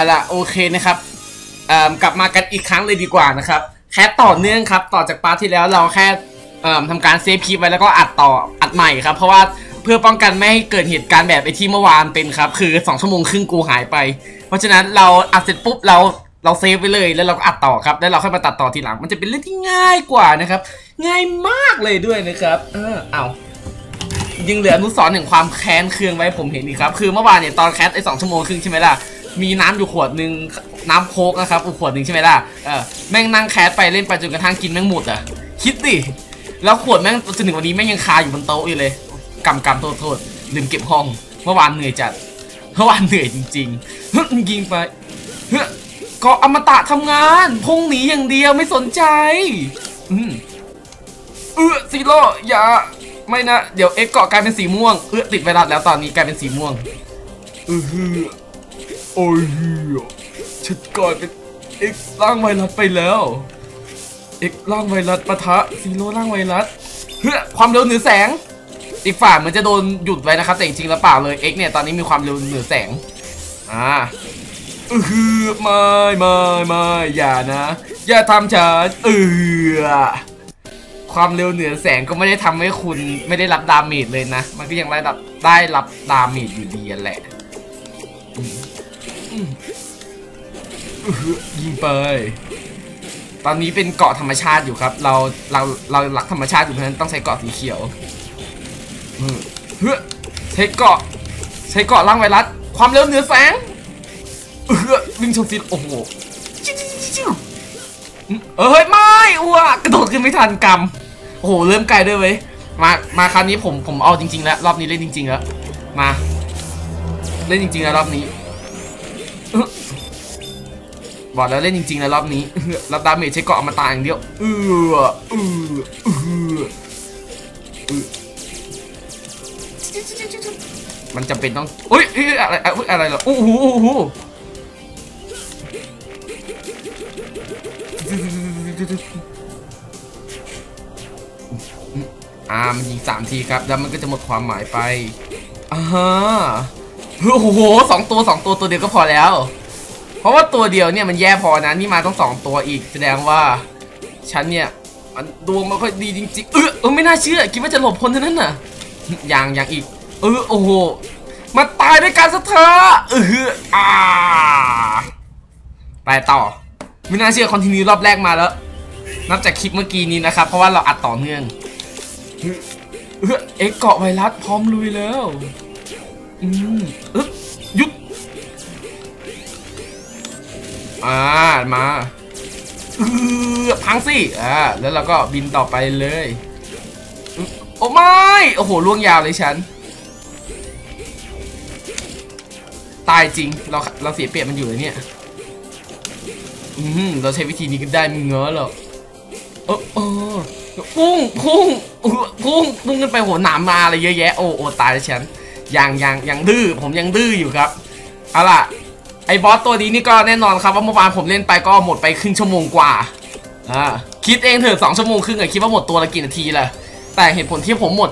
อาล่ะโอเคนะครับกลับมากันอีกครั้งเลยดีกว่านะครับแค่ต่อเนื่องครับต่อจากปาร์ทที่แล้วเราแค่เอ่อทำการเซฟคลิปไว้แล้วก็อัดต่ออัดใหม่ครับ เพราะว่าเพื่อป้องกันไม่ให้เกิดเหตุการณ์แบบไอที่เมื่อวานเป็นครับ คือ 2 ชั่วโมงครึ่งกูหายไป เพราะฉะนั้นเราอัดเสร็จปุ๊บเราเราเซฟไว้เลยแล้วเราก็อัดต่อครับ แล้วเราค่อยมาตัดต่อทีหลัง มันจะเป็นเรื่องที่ง่ายกว่านะครับ ง่ายมากเลยด้วยนะครับ เออเอายังเหลืออนุสรณ์แห่งความแค้นเคืองไว้ผมเห็นอีกครับ คือเมื่อวานเนี่ยตอนแคสไอสองชั่วโมงครึ่งใช่ไหมล่ะ มีน้ำอยู่ขวดหนึ่งน้ำโค้กนะครับอีกขวดหนึ่งใช่ไหมล่ะเออแม่งนั่งแคสไปเล่นไปจนกระทั่งกินแม่งหมดอะคิดดิแล้วขวดแม่งจนถึงวันนี้แม่งยังคาอยู่บนโต๊ะอยู่เลยกำกำโทษโทษลืมเก็บห้องเมื่อวานเหนื่อยจัดเมื่อวานเหนื่อยจริงๆฮึยิงไปเฮ้ยก็อมตะทำงานพุ่งหนีอย่างเดียวไม่สนใจอืมเออซีโร่อย่าไม่นะ เดี๋ยวเอ็กเกาะกลายเป็นสีม่วง เออติดไวรัสแล้วตอนนี้กลายเป็นสีม่วงเออฮือ โอ้ยฉันกลายเป็นเอ็กร่างไวรัสไปแล้วเอ็กร่างไวรัสปะทะซีโร่ร่างไวรัสเฮ้ยความเร็วเหนือแสง อีกฝ่ามันจะโดนหยุดไว้นะครับแต่จริงๆแล้วเปล่าเลย X เนี่ยตอนนี้มีความเร็วเหนือแสงอ่าเออไม่ไม่ไม่อย่านะ อย่าทำฉันเออความเร็วเหนือแสงก็ไม่ได้ทำให้คุณไม่ได้รับดาเมจเลยนะ มันก็ยังได้รับได้รับดาเมจอยู่ดีแหละ ยิงไปตอนนี้เป็นเกาะธรรมชาติอยู่ครับ เราเราเรารักธรรมชาติอยู่เพราะฉะนั้นต้องใช้เกาะสีเขียวเฮ้ยใช้เกาะใช้เกาะล่างไวรัสความเร็วเหนือแสงเออวิ่งชนฟิตโอ้โหชิวจิ๊วจิ๊วจิ๊วอืมเอ้ยไม่อ้วกระโดดขึ้นไม่ทันกำโอ้โหเริ่มไกลด้วยเว้ยมามาคราวนี้ผมผมเอาจริงๆแล้วรอบนี้เล่นจริง ๆ แล้ว มา เล่นจริงๆแล้วรอบนี้ บอกแล้วเล่นจริงๆแล้วรอบนี้เออรับดาเมจใช้เกาะอมตะอย่างเดียวเออเออเออมันจำเป็นต้องอุ้ยอะไรอุ๊ยอะไรเหรอโอ้โหโอ้โหอ่ามันยิงสามทีครับแล้วมันก็จะหมดความหมายไปอ่าฮะโอ้โหสองตัวสองตัวตัวเดียวก็พอแล้ว เพราะว่าตัวเดียวเนี่ยมันแย่พอนะนี่มาต้องสองตัวอีกแสดงว่าฉันเนี่ยมันดวงไม่ค่อยดีจริงๆเออเออไม่น่าเชื่อ คิดว่าจะหลบพ้นเท่านั้นน่ะอย่างอย่างอีก เออโอ้โหมาตายด้วยการสะเทอะเอออ่าไปต่อไม่น่าเชื่อคอนติเนียรอบแรกมาแล้ว นับจากคลิปเมื่อกี้นี้นะครับ เพราะว่าเราอัดต่อเนื่องเออเอ็กเกาะไวรัสพร้อมลุยแล้ว อืมเออหยุด อ่ามาเออพังสิอ่าแล้วเราก็บินต่อไปเลย โอ้ไม่โอ้โหล่วงยาวเลยฉัน ตายจริงเราเราเสียเปรียบมันอยู่เลยเนี่ยอืมเราใช้วิธีนี้ก็ได้มึงเงอหรอกเออเออพุ่งพุ่งอุ๊ยพุ่งพุ่งขึ้นไปโหหนามมาอะไรเยอะแยะโอ้โอ้ตายแล้วฉันยังยังยังดื้อผมยังดื้ออยู่ครับเอาล่ะ ไอ้บอสตัวนี้นี่ก็แน่นอนครับว่าเมื่อวานผมเล่นไปก็หมดไปครึ่งชั่วโมงกว่าอ่าคิดเองเถอะสองชั่วโมงครึ่งอะคิดว่าหมดตัวละกี่นาทีละแต่เหตุผลที่ผมหมด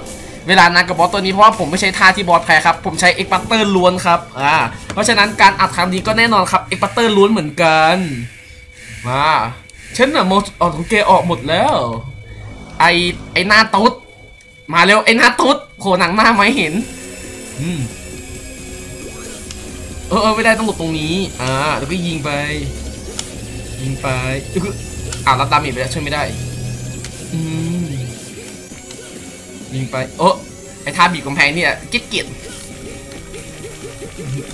เวลานัดกับบอสตัวนี้เพราะว่าผมไม่ใช้ท่าที่บอสแพ้ครับ ผมใช้เอ็กปัตเตอร์ล้วนครับอ่าเพราะฉะนั้นการอัดครั้งนี้ก็แน่นอนครับเอ็กปัตเตอร์ล้วนเหมือนกันมาฉันน่ะโมออกของแกออกหมดแล้ว ไอไอหน้าตุ๊ดมาเร็วไอหน้าตุ๊ดโหหนังหน้าไม่เห็น อืม เออไม่ได้ต้องหลบตรงนี้ อ่า แล้วก็ยิงไป ยิงไปอ่ารับดาเมจไปแล้วช่วยไม่ได้ อืมยิงไปโอ้ไอ้ท่าบีบกำแพงเนี่ยเกียด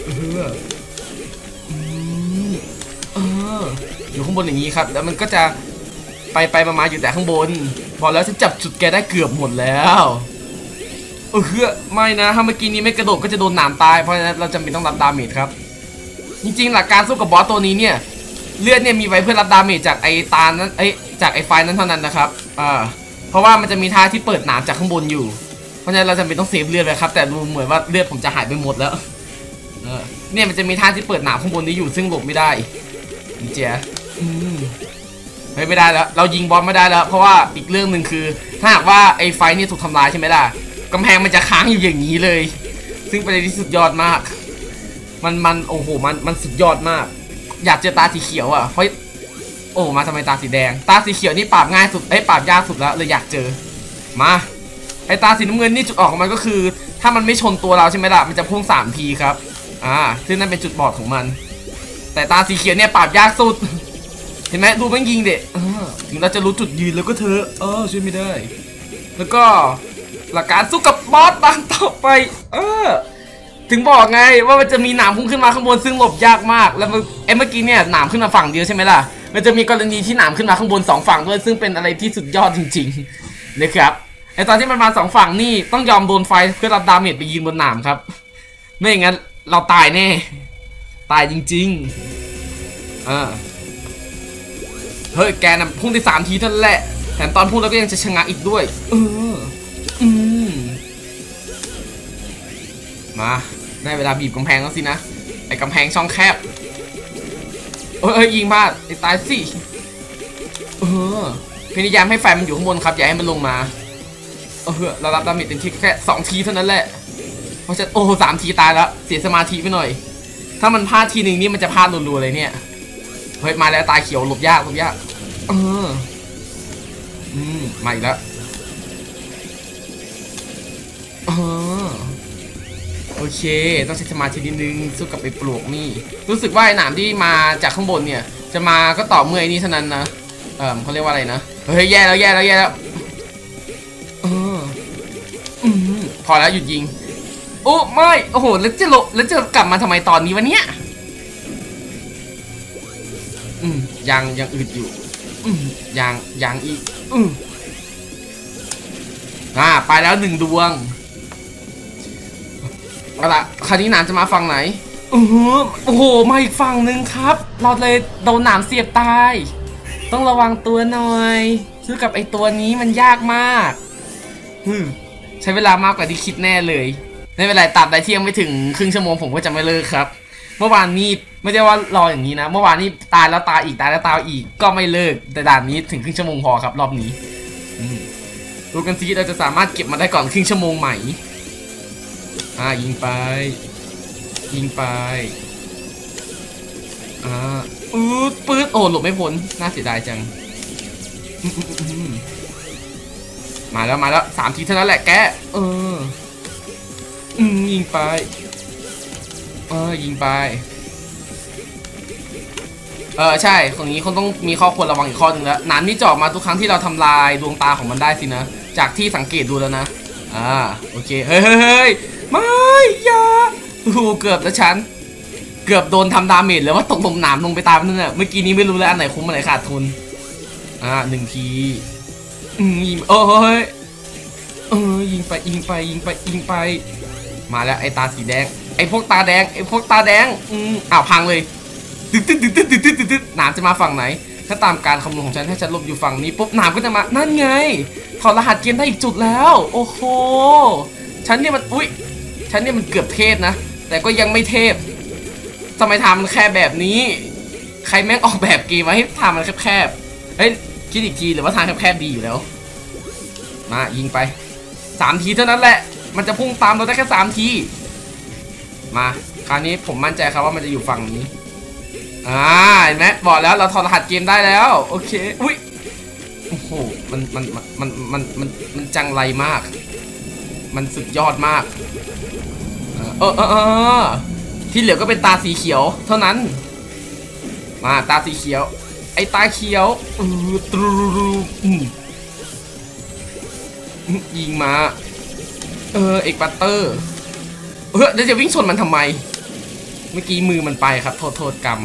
เอออืมเอออยู่ข้างบนอย่างนี้ครับ แล้วมันก็จะไปไปมามาอยู่แต่ข้างบน พอแล้วฉันจับจุดแกได้เกือบหมดแล้ว เออเฮ้อไม่นะ ถ้าเมื่อกี้นี้ไม่กระโดดก็จะโดนหนามตาย เพราะฉะนั้นเราจำเป็นต้องรับดาเมจครับ จริงๆ หลักการสู้กับบอสตัวนี้เนี่ย เลือดเนี่ยมีไว้เพื่อรับดาเมจจากไอ้ตานั้นไอ้จากไอ้ไฟนั้นเท่านั้นนะครับอ่าเพราะว่ามันจะมีท่าที่เปิดหนามจากข้างบนอยู่ เพราะฉะนั้นเราจำเป็นต้องเซฟเลือดไว้ครับ แต่ดูเหมือนว่าเลือดผมจะหายไปหมดแล้วเนี่ยมันจะมีท่าที่เปิดหนามข้างบนนี้อยู่ซึ่งหลบไม่ได้ดีเจอืมเฮ้ไม่ได้แล้ว เรายิงบอลไม่ได้แล้ว เพราะว่าอีกเรื่องหนึ่งคือ ถ้าหากว่าไอ้ไฟนี่ถูกทำลายใช่ไหมล่ะ กำแพงมันจะค้างอยู่อย่างนี้เลย ซึ่งเป็นอะไรที่สุดยอดมาก มันมันโอ้โหมันมันสุดยอดมาก อยากเจอตาสีเขียวอะเพราะโอ้มาทำไมตาสีแดง ตาสีเขียวนี่ปราบง่ายสุดเอ้ยปราบยากสุดแล้วเลยอยากเจอมาไอตาสีน้ำเงินนี่จุดออกของมันก็คือ ถ้ามันไม่ชนตัวเราใช่ไหมล่ะมันจะพุ่งสามทีครับอ่าซึ่งนั่นเป็นจุดบอดของมัน แต่ตาสีเขียวเนี่ยปราบยากสุด เห็นไหมดูมันยิงเด็กถึงเราจะรู้จุดยืนแล้วก็เธอเออช่วยไม่ได้ แล้วก็ หลักการสู้กับบอสตามต่อไป เออ ถึงบอกไงว่ามันจะมีหนามพุ่งขึ้นมาข้างบนซึ่งหลบยากมาก แล้วไอ้เมื่อกี้เนี่ยหนามขึ้นมาฝั่งเดียวใช่ไหมล่ะ มันจะมีกรณีที่หนามขึ้นมาข้างบนสองฝั่งด้วยซึ่งเป็นอะไรที่สุดยอดจริงๆนะครับไอตอนที่มันมาสองฝั่งนี่ต้องยอมโดนไฟเพื่อรับดาเมจไปยืนบนหนามครับ ไม่อย่างนั้นเราตายแน่ ตายจริงๆอ่าเฮ้ยแกน่ะพุ่งได้สามทีท่านั้นแหละแถมตอนพุ่งแล้วก็ยังจะชะงักอีกด้วย เออ มาได้เวลาบีบกำแพงแล้วสินะไอ้กำแพงช่องแคบเอ้ยเอ้ยยิงบ้าดไอ้ตายสิเออพยายามให้ไฟมันอยู่ข้างบนครับอย่าให้มันลงมาเออเรารับดาเมจเต็มที่แค่สองทีเท่านั้นแหละเพราะฉะนั้นโอ้สามทีตายแล้วเสียสมาธิไปหน่อย ถ้ามันพลาดทีหนึ่งนี่มันจะพลาดรัวๆเลยเนี่ยเฮ้ยมาแล้วตายเขียวหลบยากหลบยากเอออืมมาอีกแล้ว อเค ต้องใช้สมาธินิดนึงสู้กับไอ้ปลวกนี่ รู้สึกว่าไอ้หนามที่มาจากข้างบนเนี่ย จะมาก็ต่อเมื่อไอ้นี่เท่านั้นนะ เออเขาเรียกว่าอะไรนะ เฮ้ยแย่แล้วแย่แล้วแย่แล้วเอออืมพอแล้วหยุดยิง โอ้ไม่ โอ้โห แล้วจะโลแล้วจะกลับมาทำไมตอนนี้วะเนี่ยอืมยังยังอึดอยู่อืมยังยังอีกอืมอ่าไปแล้วหนึ่งดวง เอาละคราวนี้หนามจะมาฝั่งไหนอือหือโอ้โหมาอีกฝั่งหนึ่งครับ เราเลยโดนหนามเสียบตาย ต้องระวังตัวหน่อยซื้อกับไอตัวนี้มันยากมากฮึมใช้เวลามากกว่าที่คิดแน่เลยไม่เป็นไรตัดได้ที่ยังไม่ถึงครึ่งชั่วโมงผมก็จะไม่เลิกครับ เมื่อวานนี้ไม่ได้ว่ารออย่างนี้นะ เมื่อวานนี้ตายแล้วตายอีกตายแล้วตายอีกก็ไม่เลิก แต่ด่านนี้ถึงครึ่งชั่วโมงพอครับ รอบนี้อืมดูกันซิเราจะสามารถเก็บมาได้ก่อนครึ่งชั่วโมงใหม่ อ่ายิงไป ยิงไป อ่าปื๊ดปื๊ดโอ้หลบไม่พ้นน่าเสียดายจัง มาแล้วมาแล้วสามทีเท่านั้นแหละแกเอออืมยิงไป เออยิงไป เออใช่ของนี้คงต้องมีข้อควรระวังอีกข้อหนึ่งแล้วหนานี่จออกมาทุกครั้งที่เราทำลายดวงตาของมันได้สินะ จากที่สังเกตดูแล้วนะ อ่าโอเคเฮ้ยเฮ้ยเฮ้ยไม่อย่าโอ้โหเกือบแล้วฉัน เกือบโดนทำดาเมจเลยว่าตกลงหนามลงไปตามนั่นน่ะเมื่อกี้นี้ไม่รู้แล้วอันไหนคุ้มอันไหนขาดทุน อ่าหนึ่งทีอืมยิงเอ้ยเออยิงไปยิงไปยิงไปยิงไป มาแล้วไอ้ตาสีแดงไอ้พวกตาแดงไอ้พวกตาแดงอืมอ้าวพังเลยตึ๊ดตึ๊ดตึ๊ดตึ๊ดตึ๊ดตึ๊ดตึ๊ดหนามจะมาฝั่งไหน ถ้าตามการคำนวณของฉันถ้าฉันลบอยู่ฝั่งนี้ปุ๊บหนามก็จะมา นั่นไง ถอดรหัสเกมได้อีกจุดแล้ว โอ้โห ฉันเนี่ยมัน อุ้ยฉันเนี่ยมันเกือบเทพนะ แต่ก็ยังไม่เทพทำไมทำมันแค่แบบนี้ ใครแม่งออกแบบเกมมาให้ทำมันแคบๆ เฮ้ย คิดอีกทีหรือว่าทางแคบๆดีอยู่แล้ว มายิงไปสามทีเท่านั้นแหละ มันจะพุ่งตามเราได้แค่สามที มา คราวนี้ผมมั่นใจครับว่ามันจะอยู่ฝั่งนี้ อ่าเห็นไหมบอกแล้วเราถอดรหัสเกมได้แล้ว โอเค อุ้ยโอ้โหมันมันมันมันมันมันจังไรมาก มันสุดยอดมาก เออเออเออที่เหลือก็เป็นตาสีเขียว เท่านั้น มาตาสีเขียว ไอ้ตาเขียวอือตรูรูยิงมา เออเอกปัตเตอร์เออแล้วจะวิ่งชนมันทำไม เมื่อกี้มือมันไปครับ โทษโทษกรรม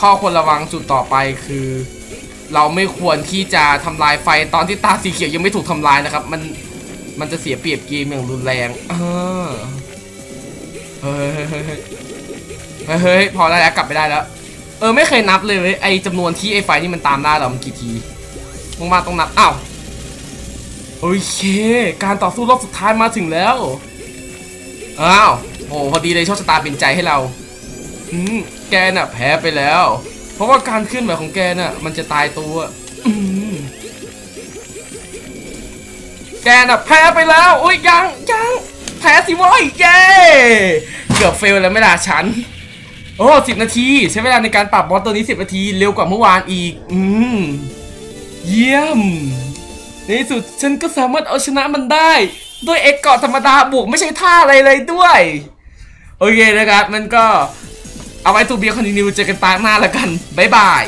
ข้อควรระวังจุดต่อไปคือ เราไม่ควรที่จะทำลายไฟตอนที่ตาสีเขียวยังไม่ถูกทำลายนะครับ มันมันจะเสียเปรียบเกมอย่างรุนแรงเฮ้ยเฮ้ยเฮ้ยเฮ้ยเฮ้ยพอได้แล้วกลับไปได้แล้ว เออไม่เคยนับเลยเว้ยไอจำนวนที่ไอไฟนี่มันตามได้เรามันกี่ทีมากๆต้องนับอ้าวโอเค การต่อสู้รอบสุดท้ายมาถึงแล้ว อ้าว โอ้พอดีเลยโชคชะตาเป็นใจให้เรา อืม แกน่ะแพ้ไปแล้ว เพราะว่าการขึ้นแบบของแกน่ะ มันจะตายตัวแกน่ะแพ้ไปแล้วโอุ้ยยังยังแพ้สิวอยเย้เกือบเฟลแล้วไม่ล่ะฉัน โอ้สิบนาที ใช้เวลาในการปรับบอสตัวนี้สิบนาที เร็วกว่าเมื่อวานอีก อืม เยี่ยม ในสุดฉันก็สามารถเอาชนะมันได้ ด้วยเอ็กเกาะธรรมดาบวกไม่ใช่ท่าอะไรเลยด้วย โอเคนะครับ มันก็ เอาไว้ตูเบียคอนติเนียเจอกันปาร์หน้าแล้วกัน บ๊ายบาย